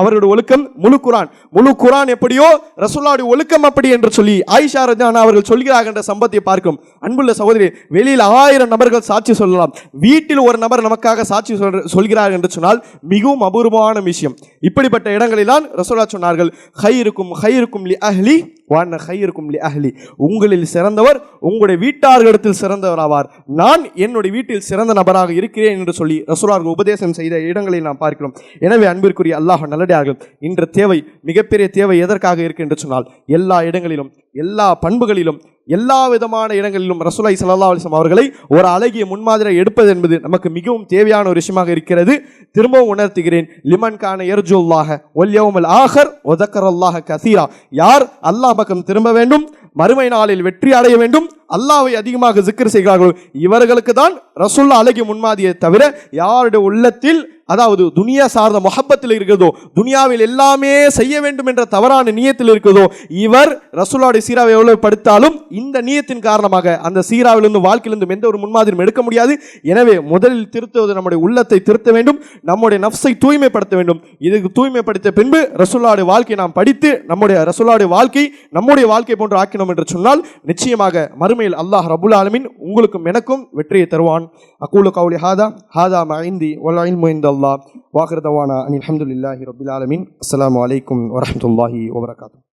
அவர்களுடைய அவருடைய ஒழுக்கம் முழு குரான். முழு குரான் எப்படியோ ரசூல்லாவுடைய ஒழுக்கம் அப்படி என்று சொல்லி ஆயிஷா ரஜானா அவர்கள் சொல்கிறார்கள் என்ற சம்பத்தை பார்க்கும். அன்புள்ள சகோதரி வெளியில் ஆயிரம் நபர்கள் சாட்சி சொல்லலாம். வீட்டில் ஒரு நபர் நமக்காக சாட்சி சொல் சொல்கிறார் என்று சொன்னால் மிகவும் அபூர்வமான விஷயம். இப்படிப்பட்ட இடங்களில்தான் ரசோல்லா சொன்னார்கள் ஹை இருக்கும் ஹை இருக்கும் லி அஹ்லி வான ஹையிருக்கும் அஹ்லி. உங்களில் சிறந்தவர் உங்களுடைய வீட்டார்களிடத்தில் சிறந்தவர் ஆவார் நான் என்னுடைய வீட்டில் சிறந்த நபராக இருக்கிறேன் என்று சொல்லி ரசூலார்கள் உபதேசம் செய்த இடங்களை நாம் பார்க்கிறோம். எனவே அன்பிற்குரிய அல்லாஹ் நல்லடியார்கள் இன்று தேவை மிகப்பெரிய தேவை எதற்காக இருக்கு என்று சொன்னால் எல்லா இடங்களிலும் எல்லா பண்புகளிலும் எல்லா விதமான இடங்களிலும் ரசூலை சல்லா அலிஸ்லாம் அவர்களை ஒரு அழகிய முன்மாதிரியை எடுப்பது என்பது நமக்கு மிகவும் தேவையான ஒரு விஷயமாக இருக்கிறது. திரும்பவும் உணர்த்துகிறேன். லிமன் கான எர்ஜுல்லாக ஒல்யவுமல் ஆஹர் ஒதக்கர் அல்லாஹ கசீரா. யார் அல்லாஹ் பக்கம் திரும்ப வேண்டும்? மறுமை நாளில் வெற்றி அடைய வேண்டும். அல்லாவை அதிகமாக ஜிக்கர் செய்கிறார்களோ. இவர்களுக்கு தான் ரசுல்லா அழகிய முன்மாதிரியை தவிர யாருடைய உள்ளத்தில் அதாவது துனியா சார்ந்த மொஹப்பத்தில் இருக்கிறதோ துனியாவில் எல்லாமே செய்ய வேண்டும் என்ற தவறான நீயத்தில் இருக்கிறதோ இவர் ரசுல்லாவுடைய சீராவை எவ்வளவு படுத்தாலும் இந்த நீயத்தின் காரணமாக அந்த சீராவிலிருந்து வாழ்க்கையிலிருந்து எந்த ஒரு முன்மாதிரியும் எடுக்க முடியாது. எனவே முதலில் திருத்துவது நம்முடைய உள்ளத்தை திருத்த வேண்டும். நம்முடைய நஃப்ஸை தூய்மைப்படுத்த வேண்டும். இதுக்கு தூய்மைப்படுத்த பின்பு ரசுல்லாவுடைய வாழ்க்கையை நாம் படித்து நம்முடைய ரசுல்லாவுடைய வாழ்க்கை நம்முடைய வாழ்க்கை போன்று ஆக்கினோம் என்று சொன்னால் நிச்சயமாக மறுமையில் அல்லாஹ் ரபுல் ஆலமீன் உங்களுக்கும் எனக்கும் வெற்றியை தருவான். அக்கூலு கவுலி ஹாதா ஹாதா மஹிந்தி ஒல் முயந்த அல்லா அல்லாஹ் தவானா அனில் அஹமதுல்லாஹி ரபுல் ஆலமின். அஸ்லாம் வலைக்கம் வரமத்துல்லாஹி வபரகாத்தூ